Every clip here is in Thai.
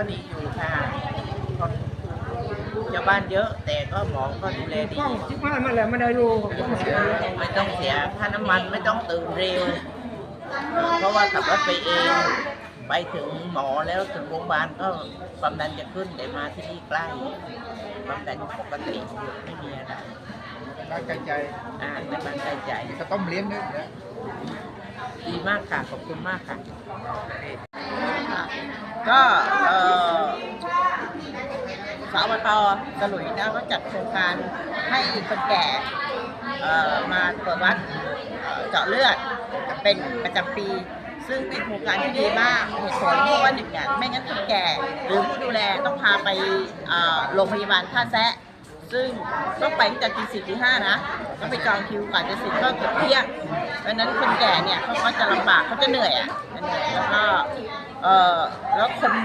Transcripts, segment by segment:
ก็นีอยู่ค่ะคนชาวบ้านเยอะ แต่ก็หมอก็ดูแลดี ที่บ้านมาแล้วไม่ได้รู้ไม่ต้องเสียค่าน้ำมันไม่ต้องตื่นเร็ว เพราะว่าขับรถไปเอง ไปถึงหมอแล้วถึงโรงพยาบาลก็ความดันจะขึ้นแต่มาที่นี่ใกล้ความดันปกติไม่มีอะไรร่างกาใจอ่าในบ้านใจใจจะต้มเลี้ยงด้วยดีมากค่ะ ขอบคุณมากค่ะ ก็เอ่อสาวตสลุยนะก็จัดโครงการให้คนแก่มาตรวจวัดเจาะเลือดเป็นประจำปี ซึ่งเป็นโครงการที่ดีมากเหตุผลเพราะว่าหนึ่งเนี่ยไม่งั้นคนแก่หรือผู้ดูแลต้องพาไปโรงพยาบาลท่าแซะซึ่งต้องไปตั้งแต่ตีสี่ตีห้านะต้องไปจองคิวก่อนจะเสร็จก็เกือบเที่ยงเพราะนั้นคนแก่เนี่ยเขาก็จะลำบากเขาจะเหนื่อยอะจะเหนื่อยแล้วก็เออ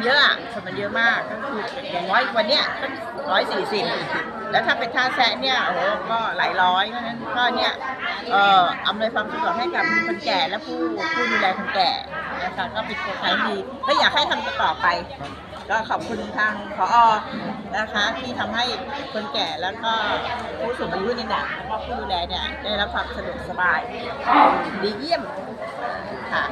เยอะอะคนมันเยอะมากก็คืออย่างน้อยวันเนี้ยก็ร้อยสี่สิบแล้วถ้าเป็นท่าแซะเนี่ยโอ้โหก็หลายร้อยเพราะฉะนั้นก็เนี่ยเอ่ออำนวยความสะดวกให้กับคนแก่และผู้ผู้ดูแลคนแก่นะคะก็เป็นโครงการดีก็อยากให้ทำต่อไป ก็ขอบคุณทางพอนะคะที่ทำให้คนแก่แล้วก็ผู้สูงอายุเนี่ยนะแล้วก็ผู้ดูแลเนี่ยได้รับความสะดวกสบายดีเยี่ยมค่ะ